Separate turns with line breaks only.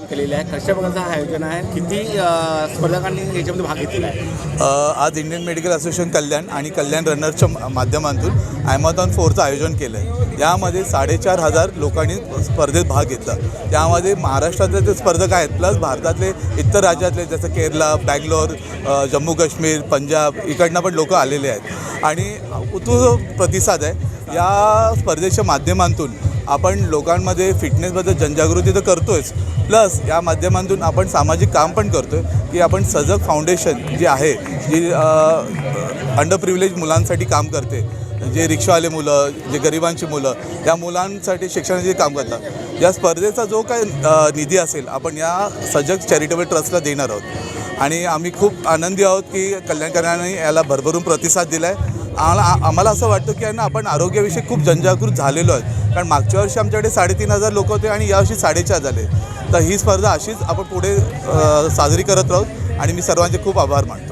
केलेले आहे. कशा प्रकारचं हा आयोजन आहे. किती स्पर्धकांनी याच्यामध्ये भाग घेतलेला आहे?
आज इंडियन मेडिकल असोसिएशन कल्याण आणि कल्याण रनर्सच्या माध्यमातून ॲमेझॉन फोरचं आयोजन केलं आहे यामध्ये साडेचार हजार लोकांनी स्पर्धेत भाग घेतला. त्यामध्ये महाराष्ट्रातले जे स्पर्धक आहेत प्लस भारतातले इतर राज्यातले जसं केरला बँगलोर जम्मू काश्मीर पंजाब इकडनं पण लोक आलेले आहेत. आणि उत्तुंग प्रतिसाद आहे. या स्पर्धेच्या माध्यमातून आपण लोकांमध्ये फिटनेसबद्दल जनजागृती तर करतोच प्लस या माध्यमातून आपण सामाजिक काम पण करतोय की आपण सजग फाउंडेशन जी आहे जी अंडर प्रिव्हिलेज मुलांसाठी काम करते. जे रिक्षावाले मुलं जे गरिबांची मुलं या मुलांसाठी शिक्षणाचे काम करतात. या स्पर्धेचा जो काय निधी असेल आपण या सजग चॅरिटेबल ट्रस्टला देणार आहोत. आणि आम्ही खूप आनंदी आहोत की कल्याणकरांनी याला भरभरून प्रतिसाद दिला आहे आम्हाला आम्हाला असं वाटतं की आहे ना आपण आरोग्याविषयी खूप जनजागृत झालेलो आहे. कारण मागच्या वर्षी आमच्याकडे साडेतीन हजार लोक होते आणि यावर्षी साडेचार झाले. तर ही स्पर्धा अशीच आपण पुढे साजरी करत राहू. आणि मी सर्वांचे खूप आभार मानतो.